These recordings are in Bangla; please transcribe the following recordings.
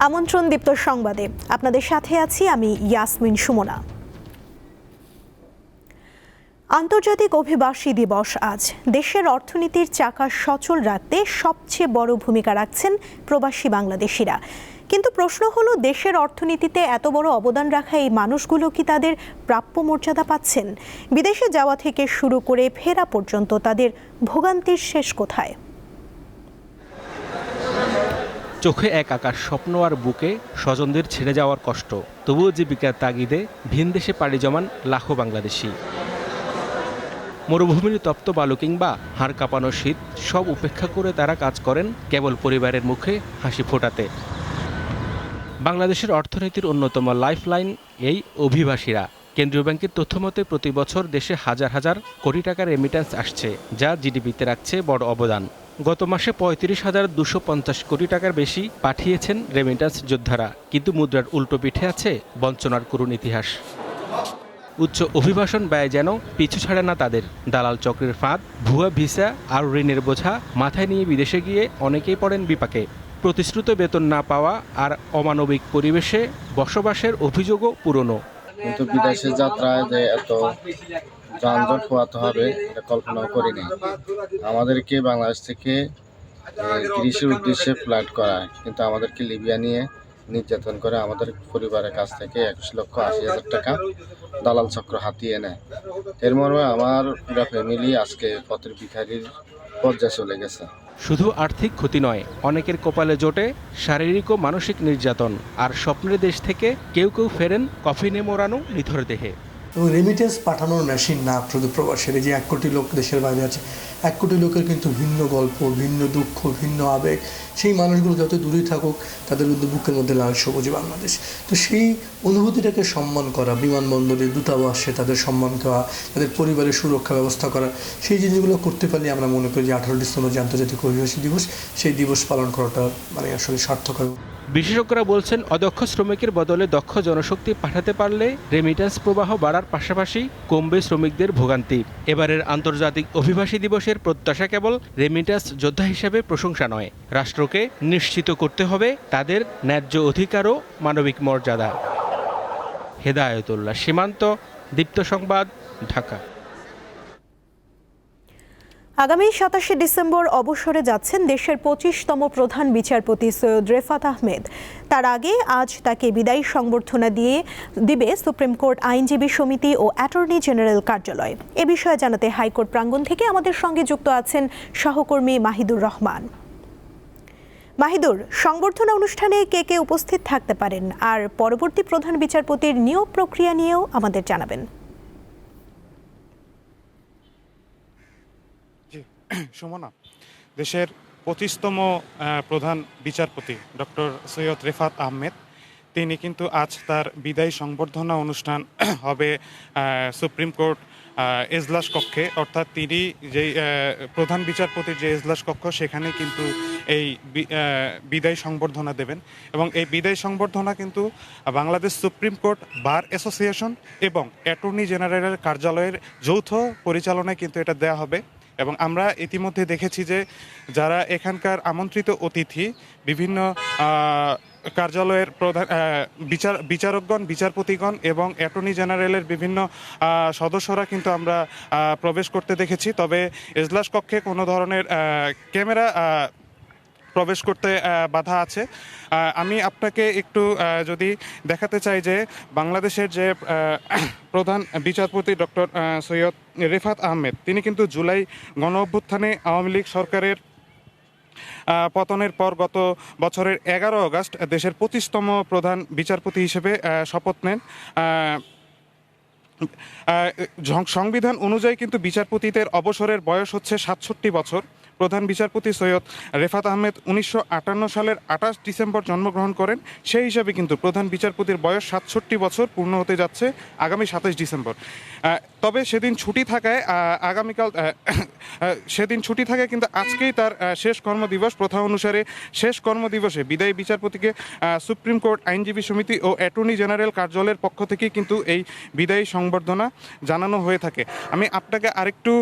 আমন্ত্রণ দীপ্ত সংবাদে। আপনাদের সাথে আছি আমি ইয়াসমিন সুমনা। আন্তর্জাতিক অভিবাসী দিবস আজ। দেশের অর্থনীতির চাকা সচল রাখতে সবচেয়ে বড় ভূমিকা রাখছেন প্রবাসী বাংলাদেশিরা। কিন্তু প্রশ্ন হলো, দেশের অর্থনীতিতে এত বড় অবদান রাখা এই মানুষগুলো কি তাদের প্রাপ্য মর্যাদা পাচ্ছেন? বিদেশে যাওয়া থেকে শুরু করে ফেরা পর্যন্ত তাদের ভোগান্তির শেষ কোথায়? চোখে এক আকার স্বপ্ন আর বুকে স্বজনদের ছেড়ে যাওয়ার কষ্ট। তবুও জীবিকার তাগিদে ভিন দেশে পাড়ি জমান লাখো বাংলাদেশি। মরুভূমির তপ্ত বালু কিংবা হাড় কাঁপানো শীত সব উপেক্ষা করে তারা কাজ করেন কেবল পরিবারের মুখে হাসি ফোটাতে। বাংলাদেশের অর্থনীতির অন্যতম লাইফলাইন এই অভিবাসীরা। কেন্দ্রীয় ব্যাংকের তথ্যমতে প্রতি বছর দেশে হাজার হাজার কোটি টাকার রেমিট্যান্স আসছে, যা জিডিপিতে রাখছে বড় অবদান। গত মাসে পঁয়ত্রিশ হাজার দুশো পঞ্চাশ কোটি টাকার বেশি পাঠিয়েছেন রেমিট্যান্স যোদ্ধারা, কিন্তু মুদ্রার উল্টো পিঠে আছে বঞ্চনার করুণ ইতিহাস। উচ্চ অভিবাসন ব্যয় যেন পিছু ছাড়ে না তাদের। দালাল চক্রের ফাঁদ, ভুয়া ভিসা আর ঋণের বোঝা মাথায় নিয়ে বিদেশে গিয়ে অনেকেই পড়েন বিপাকে। প্রতিশ্রুত বেতন না পাওয়া আর অমানবিক পরিবেশে বসবাসের অভিযোগও পুরনো। কিন্তু বিদেশের যাত্রায় যে এত যানজট পোয়াতে হবে, এটা কল্পনাও করিনি। আমাদেরকে বাংলাদেশ থেকে গ্রিসের উদ্দেশ্যে ফ্লাইট করায় কিন্তু আমাদেরকে লিবিয়া নিয়ে নির্যাতন করে আমাদের পরিবারের কাছ থেকে একুশ লক্ষ আশি হাজার টাকা দালাল চক্র হাতিয়ে নেয় এর মর্মে আমার পুরো ফ্যামিলি আজকে পথের ভিখারির পর্যায়ে চলে গেছে। শুধু আর্থিক ক্ষতি নয়, অনেকের কপালে জোটে শারীরিক ও মানসিক নির্যাতন। আর স্বপ্নের দেশ থেকে কেউ কেউ ফেরেন কফিনে মোড়ানো নিথর দেহে। এবং রেমিটেন্স পাঠানোর মেশিন না, শুধু প্রবাসের যে এক কোটি লোক দেশের বাইরে আছে, এক কোটি লোকের কিন্তু ভিন্ন গল্প, ভিন্ন দুঃখ, ভিন্ন আবেগ। সেই মানুষগুলো যত দূরেই থাকুক, তাদের কিন্তু বুকের মধ্যে লাল সবুজ বাংলাদেশ। তো সেই অনুভূতিটাকে সম্মান করা, বিমানবন্দরে দূতাবাসে তাদের সম্মান করা তাদের পরিবারের সুরক্ষা ব্যবস্থা করা, সেই জিনিসগুলো করতে পারলে আমরা মনে করি যে আঠারো ডিসেম্বর যে আন্তর্জাতিক অভিবাসী দিবস, সেই দিবস পালন করাটা মানে আসলে সার্থক হবে। বিশেষজ্ঞরা বলছেন, অদক্ষ শ্রমিকের বদলে দক্ষ জনশক্তি পাঠাতে পারলে রেমিট্যান্স প্রবাহ বাড়ার পাশাপাশি কমবে শ্রমিকদের ভোগান্তি। এবারের আন্তর্জাতিক অভিবাসী দিবসের প্রত্যাশা কেবল রেমিট্যান্স যোদ্ধা হিসেবে প্রশংসা নয়। রাষ্ট্রকে নিশ্চিত করতে হবে তাদের ন্যায্য অধিকার ও মানবিক মর্যাদা। হেদায়তুল্লাহ। সীমান্ত, দীপ্ত সংবাদ, ঢাকা। আগামী সাতাশে ডিসেম্বর অবসরে যাচ্ছেন দেশের পঁচিশতম প্রধান বিচারপতি সৈয়দ রেফাত আহমেদ। তার আগে আজ তাকে বিদায়ী সংবর্ধনা দিয়ে দিবে সুপ্রিম কোর্ট আইনজীবী সমিতি ও অ্যাটর্নি জেনারেল কার্যালয়। এ বিষয়ে জানাতে হাইকোর্ট প্রাঙ্গণ থেকে আমাদের সঙ্গে যুক্ত আছেন সহকর্মী মাহিদুর রহমান। মাহিদুর, সংবর্ধনা অনুষ্ঠানে কে কে উপস্থিত থাকতে পারেন? আর পরবর্তী প্রধান বিচারপতির নিয়োগ প্রক্রিয়া নিয়েও আমাদের জানাবেন। সুমনা দেশের পঁচিশতম প্রধান বিচারপতি ডক্টর সৈয়দ রেফাত আহমেদ তিনি কিন্তু আজ তার বিদায়ী সংবর্ধনা অনুষ্ঠান হবে সুপ্রিম কোর্ট এজলাস কক্ষে। অর্থাৎ তিনি আহ, প্রধান বিচারপতির যে এজলাস কক্ষ সেখানে কিন্তু এই বিদায়ী সংবর্ধনা দেবেন। এবং এই বিদায়ী সংবর্ধনা কিন্তু Bangladesh supreme court bar association এবং অ্যাটর্নি জেনারেলের কার্যালয়ের যৌথ পরিচালনায় কিন্তু এটা দেয়া হবে। এবং আমরা ইতিমধ্যে দেখেছি যে যারা এখানকার আমন্ত্রিত অতিথি, বিভিন্ন কার্যালয়ের প্রধান বিচার, বিচারকগণ, বিচারপতিগণ এবং অ্যাটর্নি জেনারেলের বিভিন্ন সদস্যরা কিন্তু আমরা প্রবেশ করতে দেখেছি। তবে এজলাস কক্ষে কোনো ধরনের ক্যামেরা প্রবেশ করতে বাধা আছে। আমি আপনাকে একটু যদি দেখাতে চাই যে বাংলাদেশের যে প্রধান বিচারপতি ডক্টর সৈয়দ রেফাত আহমেদ, তিনি কিন্তু জুলাই গণ অভ্যুত্থানে আওয়ামী লীগ সরকারের পতনের পর গত বছরের এগারো আগস্ট দেশের পঁচিশতম প্রধান বিচারপতি হিসেবে শপথ নেন। সংবিধান অনুযায়ী কিন্তু বিচারপতিদের অবসরের বয়স হচ্ছে সাতষট্টি বছর। প্রধান বিচারপতি সৈয়দ রেফাত আহমেদ উনিশশো আটান্ন সালের আঠাশ ডিসেম্বর জন্মগ্রহণ করেন। সেই হিসাবে কিন্তু প্রধান বিচারপতির বয়স সাতষট্টি বছর পূর্ণ হতে যাচ্ছে আগামী সাতাশ ডিসেম্বর। তবে সেদিন ছুটি থাকায় আগামীকাল সেদিন ছুটি থাকায় কিন্তু আজকেই তার শেষ কর্মদিবস। প্রথা অনুসারে শেষ কর্মদিবসে বিদায়ী বিচারপতিকে সুপ্রিম কোর্ট আইনজীবী সমিতি ও অ্যাটর্নি জেনারেল কার্যালয়ের পক্ষ থেকে কিন্তু এই বিদায়ী সংবর্ধনা জানানো হয়ে থাকে। আমি আপনাকে আরেকটু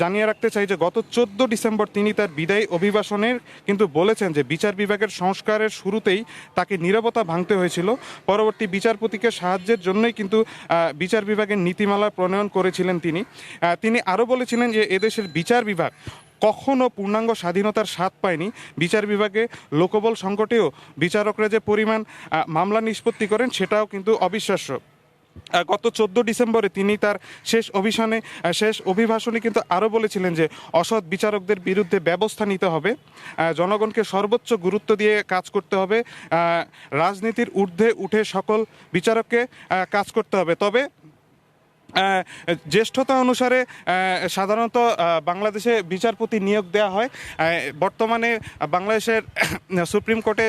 জানিয়ে রাখতে চাই যে গত চোদ্দ ডিসেম্বর তিনি তার বিদায়ী অভিভাষণের কিন্তু বলেছেন যে বিচার বিভাগের সংস্কারের শুরুতেই তাকে নীরবতা ভাঙতে হয়েছিল। পরবর্তী বিচারপতিকে সাহায্যের জন্যই কিন্তু বিচার বিভাগের নীতিমালা প্রণয়ন করেছিলেন তিনি। তিনি আরও বলেছিলেন যে এদেশের বিচার বিভাগ কখনও পূর্ণাঙ্গ স্বাধীনতার স্বাদ পায়নি। বিচার বিভাগে লোকবল সংকটেও বিচারকরা যে পরিমাণ মামলা নিষ্পত্তি করেন সেটাও কিন্তু অবিশ্বাস্য। গত চোদ্দ ডিসেম্বরে তিনি তার শেষ অভিশানে শেষ অভিভাষণে কিন্তু আরও বলেছিলেন যে অসৎ বিচারকদের বিরুদ্ধে ব্যবস্থা নিতে হবে জনগণকে সর্বোচ্চ গুরুত্ব দিয়ে কাজ করতে হবে রাজনীতির ঊর্ধ্বে উঠে সকল বিচারককে কাজ করতে হবে। তবে জ্যেষ্ঠতা অনুসারে সাধারণত বাংলাদেশে বিচারপতি নিয়োগ দেওয়া হয়। বর্তমানে বাংলাদেশের সুপ্রিম কোর্টে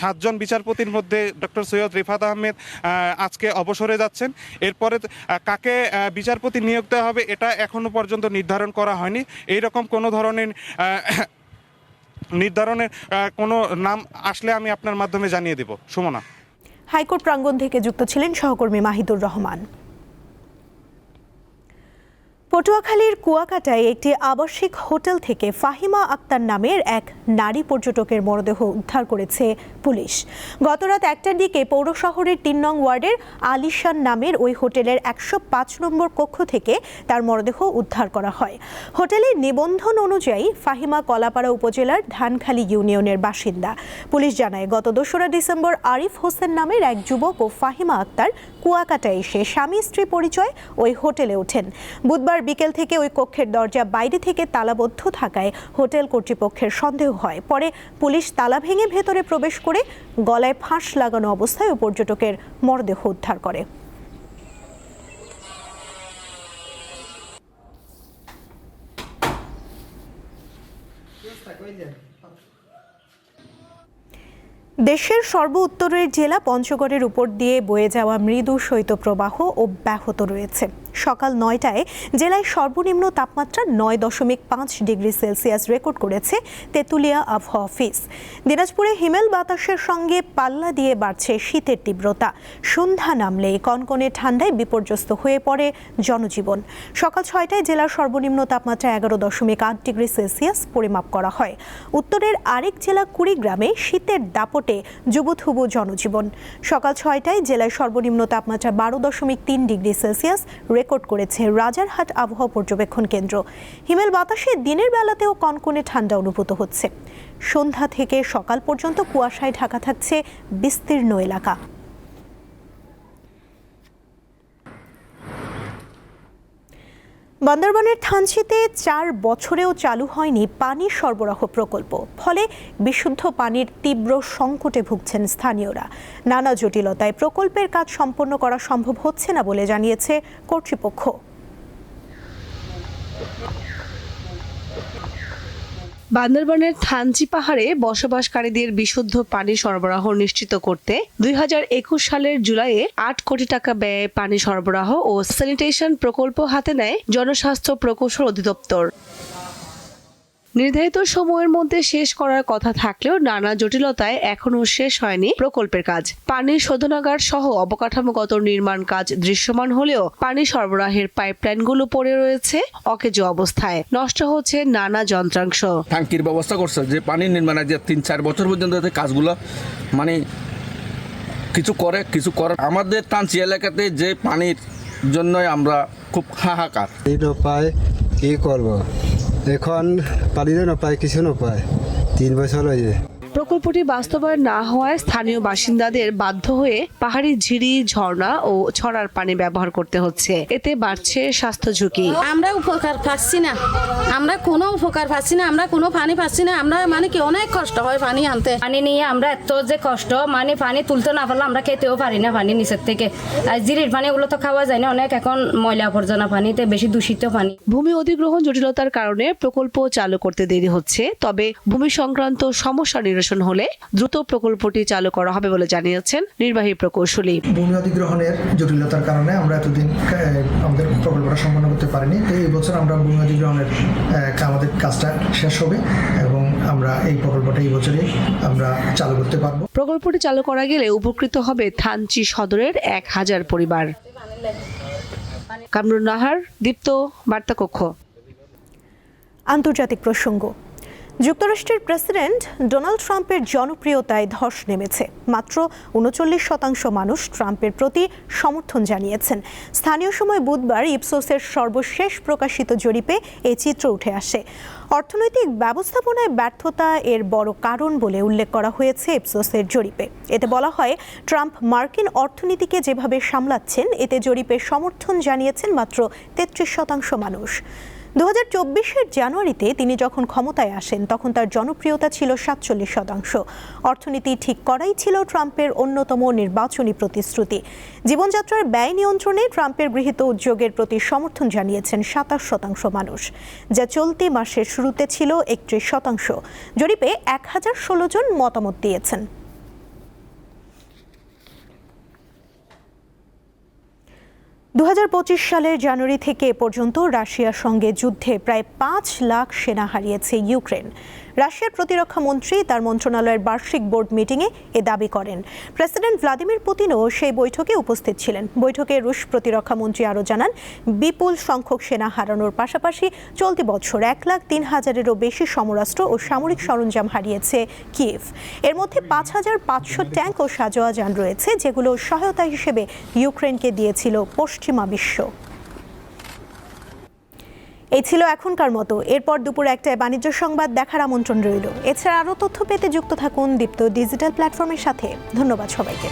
সাতজন বিচারপতির মধ্যে ডক্টর সৈয়দ রিফাত আহমেদ আজকে অবসরে যাচ্ছেন। এরপরে কাকে বিচারপতি নিয়োগ দেওয়া হবে এটা এখনও পর্যন্ত নির্ধারণ করা হয়নি। এই রকম কোনো ধরনের নির্ধারণের কোনো নাম আসলে আমি আপনার মাধ্যমে জানিয়ে দেব। সুমনা। হাইকোর্ট প্রাঙ্গণ থেকে যুক্ত ছিলেন সহকর্মী মাহিদুর রহমান। পটুয়াখালীর কুয়াকাটায় একটি আবাসিক হোটেল থেকে ফাহিমা আক্তার নামের এক নারী পর্যটকের মরদেহ উদ্ধার করেছে পুলিশ। গতরাত একটার দিকে পৌর শহরের তিন নং ওয়ার্ডের আলিশান নামের ওই হোটেলের একশো পাঁচ নম্বর কক্ষ থেকে তার মরদেহ উদ্ধার করা হয়। হোটেলের নিবন্ধন অনুযায়ী ফাহিমা কলাপাড়া উপজেলার ধানখালী ইউনিয়নের বাসিন্দা। পুলিশ জানায়, গত দোসরা ডিসেম্বর আরিফ হোসেন নামের এক যুবক ও ফাহিমা আক্তার কুয়াকাটায় এসে স্বামী স্ত্রী পরিচয় ওই হোটেলে ওঠেন। বুধবার বিকেল থেকে ওই কক্ষের দরজা বাইরে থেকে তালাবদ্ধ থাকায় হোটেল কর্তৃপক্ষের সন্দেহ হয়। পরে পুলিশ তালা ভেঙে ভেতরে প্রবেশ করে গলায় ফাঁস লাগানো অবস্থায় ওই পর্যটকের মরদেহ উদ্ধার করে। দেশের সর্ব উত্তরের জেলা পঞ্চগড়ের উপর দিয়ে বয়ে যাওয়া মৃদু শৈত্যপ্রবাহ অব্যাহত রয়েছে। সকাল নয়টায় জেলায় সর্বনিম্ন তাপমাত্রা নয় দশমিক পাঁচ ডিগ্রি সেলসিয়াস রেকর্ড করেছে তেঁতুলিয়া আবহাওয়া অফিস। দিনাজপুরে হিমেল বাতাসের সঙ্গে পাল্লা দিয়ে বাড়ছে শীতের তীব্রতা। সন্ধ্যা নামলে কনকনে ঠান্ডায় বিপর্যস্ত হয়ে পড়ে জনজীবন। সকাল ছয়টায় জেলার সর্বনিম্ন তাপমাত্রা এগারো দশমিক আট ডিগ্রি সেলসিয়াস পরিমাপ করা হয়। উত্তরের আরেক জেলা কুড়িগ্রামে শীতের দাপটে যুবথুবু জনজীবন। সকাল ছয়টায় জেলায় সর্বনিম্ন তাপমাত্রা বারো দশমিক তিন ডিগ্রি সেলসিয়াস রেকর্ড করেছে রাজারহাট আবহাওয়া পর্যবেক্ষণ কেন্দ্র। হিমেল বাতাসে দিনের বেলাতেও কনকনে ঠান্ডা অনুভূত হচ্ছে। সন্ধ্যা থেকে সকাল পর্যন্ত কুয়াশায় ঢাকা থাকছে বিস্তীর্ণ এলাকা। বান্দরবানের থানচিতে চার বছরেও চালু হয়নি পানি সরবরাহ প্রকল্প। ফলে বিশুদ্ধ পানির তীব্র সংকটে ভুগছেন স্থানীয়রা। নানা জটিলতায় প্রকল্পের কাজ সম্পন্ন করা সম্ভব হচ্ছে না বলে জানিয়েছে কর্তৃপক্ষ। বান্দরবানের থানচি পাহাড়ে বসবাসকারীদের বিশুদ্ধ পানি সরবরাহ নিশ্চিত করতে দুই হাজার একুশ সালের জুলাইয়ে আট কোটি টাকা ব্যয়ে পানি সরবরাহ ও স্যানিটেশন প্রকল্প হাতে নেয় জনস্বাস্থ্য প্রকৌশল অধিদপ্তর। নির্ধারিত সময়ের মধ্যে শেষ করার কথা থাকলেও নানা জটিলতায় এখনও শেষ হয়নি প্রকল্পের কাজ। পানির শোধনাগার সহ অবকাঠামোগত নির্মাণ কাজ দৃশ্যমান হলেও পানি সরবরাহের পাইপলাইনগুলো পড়ে রয়েছে অকেজো অবস্থায়। নষ্ট হচ্ছে নানা যন্ত্রাংশ। ট্যাঙ্কির ব্যবস্থা করছে যে পানি নির্মাণের যে তিন চার বছর পর্যন্ত যে কাজগুলো মানে কিছু করে কিছু করে আমাদের টানচি এলাকাতে যে পানির জন্যই আমরা খুব হাহাকার। এই উপায় কি করব? এখন পালিলে নপায় কিছু নপায়। তিন বছর হয়েছে প্রকল্পটি বাস্তবায়ন না হওয়ায় স্থানীয় বাসিন্দাদের বাধ্য হয়ে পাহাড়ি ঝিরি ঝর্ণা ও ছড়ার পানি ব্যবহার করতে হচ্ছে। এতে বাড়ছে স্বাস্থ্য ঝুঁকি। আমরা উপকার পাচ্ছি না। আমরা কোনো উপকার পাচ্ছি না আমরা কোনো পানি পাচ্ছি না। আমরা মানে কি অনেক কষ্ট হয় পানি আনতে। পানি নিয়ে আমরা এত যে কষ্ট মানে পানি তুলতে না পারলে আমরা খেতেও পারি না পানি নিচের থেকে। আর জিরির পানি ওগুলো তো খাওয়া যায় না অনেক এখন ময়লা আবর্জনা পানিতে বেশি দূষিত পানি। ভূমি অধিগ্রহণ জটিলতার কারণে প্রকল্প চালু করতে দেরি হচ্ছে তবে ভূমি সংক্রান্ত সমস্যা নিরসন হলে দ্রুত প্রকল্পটি চালু করা হবে বলে জানিয়েছেন নির্বাহী প্রকৌশলী। ভূমি অধিগ্রহণের জটিলতার কারণে আমরা এতদিন আহ, আমাদের প্রকল্পটা সম্পন্ন করতে পারিনি। তো এই বছর আমরা ভূমি অধিগ্রহণের আমাদের কাজটা শেষ হবে এবং আমরা এই প্রকল্পটা এই বছরে আমরা চালু করতে পারব। প্রকল্পটি চালু করা গেলে উপকৃত হবে থানচি সদরের এক হাজার পরিবার। কামরুন নাহার দীপ্ত বার্তা কক্ষ আন্তর্জাতিক প্রসঙ্গ। যুক্তরাষ্ট্রের প্রেসিডেন্ট ডোনাল্ড ট্রাম্পের জনপ্রিয়তায় ধস নেমেছে। মাত্র উনচল্লিশ শতাংশ মানুষ ট্রাম্পের প্রতি সমর্থন জানিয়েছেন। স্থানীয় সময় বুধবার ইপসোসের সর্বশেষ প্রকাশিত জরিপে এই চিত্র উঠে আসে। অর্থনৈতিক ব্যবস্থাপনায় ব্যর্থতা এর বড় কারণ বলে উল্লেখ করা হয়েছে ইপসোসের জরিপে। এতে বলা হয়, ট্রাম্প মার্কিন অর্থনীতিকে যেভাবে সামলাচ্ছেন, এতে জরিপে সমর্থন জানিয়েছেন মাত্র তেত্রিশ শতাংশ মানুষ। দু হাজার জানুয়ারিতে তিনি যখন ক্ষমতায় আসেন, তখন তার জনপ্রিয়তা ছিল সাতচল্লিশ শতাংশ। অর্থনীতি ঠিক করাই ছিল ট্রাম্পের অন্যতম নির্বাচনী প্রতিশ্রুতি। জীবনযাত্রার ব্যয় নিয়ন্ত্রণে ট্রাম্পের গৃহীত উদ্যোগের প্রতি সমর্থন জানিয়েছেন সাতাশ শতাংশ মানুষ, যা চলতি মাসের শুরুতে ছিল একত্রিশ শতাংশ। জরিপে এক হাজার ষোলো জন মতামত দিয়েছেন। দু হাজার পঁচিশ সালের জানুয়ারি থেকে পর্যন্ত রাশিয়ার সঙ্গে যুদ্ধে প্রায় পাঁচ লাখ সেনা হারিয়েছে ইউক্রেন। রাশিয়ার প্রতিরক্ষা মন্ত্রী তার মন্ত্রণালয়ের বার্ষিক বোর্ড মিটিংয়ে এ দাবি করেন। প্রেসিডেন্ট ভ্লাদিমির পুতিনও সেই বৈঠকে উপস্থিত ছিলেন। বৈঠকে রুশ প্রতিরক্ষা মন্ত্রী আরও জানান, বিপুল সংখ্যক সেনা হারানোর পাশাপাশি চলতি বছর এক লাখ তিন হাজারেরও বেশি সমরাস্ত্র ও সামরিক সরঞ্জাম হারিয়েছে কিয়েভ। এর মধ্যে পাঁচ হাজার পাঁচশো ট্যাঙ্ক ও সাজোয়া যান রয়েছে, যেগুলো সহায়তা হিসেবে ইউক্রেনকে দিয়েছিল পশ্চিমা বিশ্ব। এই ছিল এখনকার মতো। এরপর দুপুর একটায় বাণিজ্য সংবাদ দেখার আমন্ত্রণ রইল। এছাড়া আরও তথ্য পেতে যুক্ত থাকুন দীপ্ত ডিজিটাল প্ল্যাটফর্মের সাথে। ধন্যবাদ সবাইকে।